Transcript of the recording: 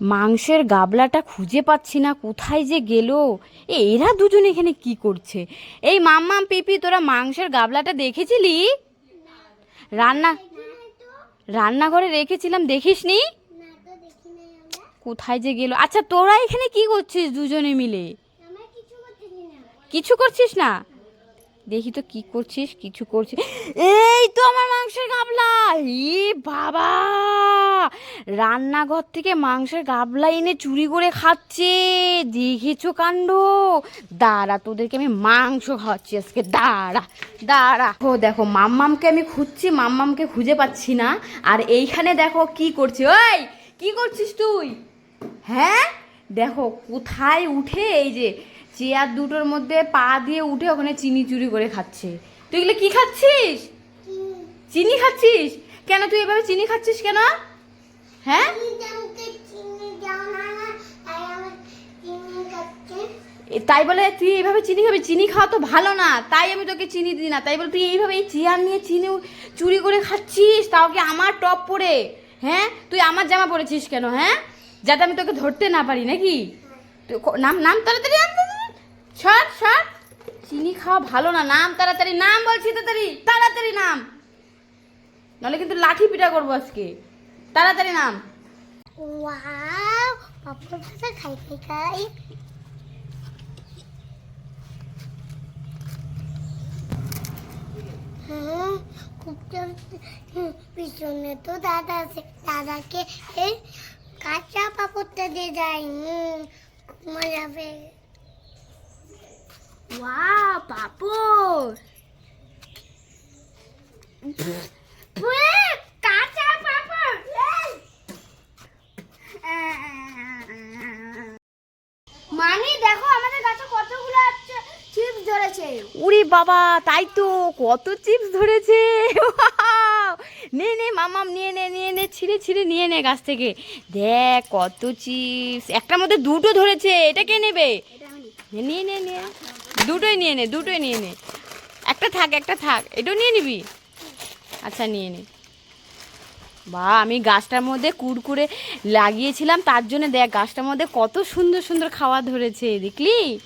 মাংসের গাবলাটা খুঁজে পাচ্ছি না কোথায় যে গেল? এ এরা দুজন এখানে কি করছে? এই মাম্মাম পিপি তোরা মাংসের গাবলাটা দেখেছিলি? রান্না রান্নাঘরে রেখেছিলাম দেখিসনি? কোথায় যে গেল? আচ্ছা তোরা এখানে কি করছিস দুজনে মিলে? কিছু করছিস না? দেখি তো কি করছিস, কিছু করছিস। এই তো আমার মাংসের গাবলা। ই বাবা! রান্নাঘর থেকে মাংসের গাবলা এনে চুরি করে খাচ্ছে। দেখেছ কাণ্ড? দাঁড়া, তোদেরকে আমি মাংস খাওয়াচ্ছি আজকে। দাঁড়া দাঁড়া। ও দেখো, মাম্মামকে আমি খুঁজছি, মাম্মামকে খুঁজে পাচ্ছি না। আর এইখানে দেখো কি করছে। ওই, কি করছিস তুই? হ্যাঁ? দেখো, কোথায় উঠে এই যে চেয়ার দুটোর মধ্যে পা দিয়ে উঠে ওখানে চিনি চুরি করে খাচ্ছে। তুই এগুলো কি খাচ্ছিস? চিনি খাচ্ছিস? কেন তুই এভাবে চিনি খাচ্ছিস কেন? হ্যাঁ? তাই বলে তুই এইভাবে চিনি খাবি? চিনি খাওয়া তো ভালো না। তাই আমি তোকে চিনি দিই না। তাই বলে তুই এইভাবে এই চেয়ার নিয়ে চিনি চুরি করে খাচ্ছিস? তাও কি আমার টপ পরে? হ্যাঁ? তুই আমার জামা পরেছিস কেন? হ্যাঁ? যাতে আমি তোকে ধরতে না পারি নাকি? নাম নাম তাড়াতাড়ি তাড়াতাড়ি। সর সর চিনি খাওয়া ভালো না, নাম তাড়াতাড়ি, নাম বলছি তাড়াতাড়ি তাড়াতাড়ি নাম। নাহলে কিন্তু লাঠি পিটা করব আজকে। তাড়াতাড়ি নাম। খুব পিছনে তো দাদা আছে। দাদাকে কাঁচা পাপড়টা দিয়ে খুব মজা হবে। ওয়াও পাপড় কাঁচা পাপড় মানে দেখো আমাদের গাছে কতগুলো চিপস ধরেছে। উরি বাবা তাই তো কত চিপস ধরেছে! নে নে মামাম নিয়ে নে নিয়ে নে ছিঁড়ে ছিঁড়ে নিয়ে নে গাছ থেকে। দেখ কত চিপস একটার মধ্যে দুটো ধরেছে এটা কে নেবে? নিয়ে নিয়ে নিয়ে দুটোই নিয়ে নে, দুটোই নিয়ে নে। একটা থাক একটা থাক। এটাও নিয়ে নিবি? আচ্ছা নিয়ে নে। বা, আমি গাছটার মধ্যে কুড়কুড়ে লাগিয়েছিলাম, তার জন্য দেখ, গাছটার মধ্যে কত সুন্দর সুন্দর খাওয়া ধরেছে, দেখলি?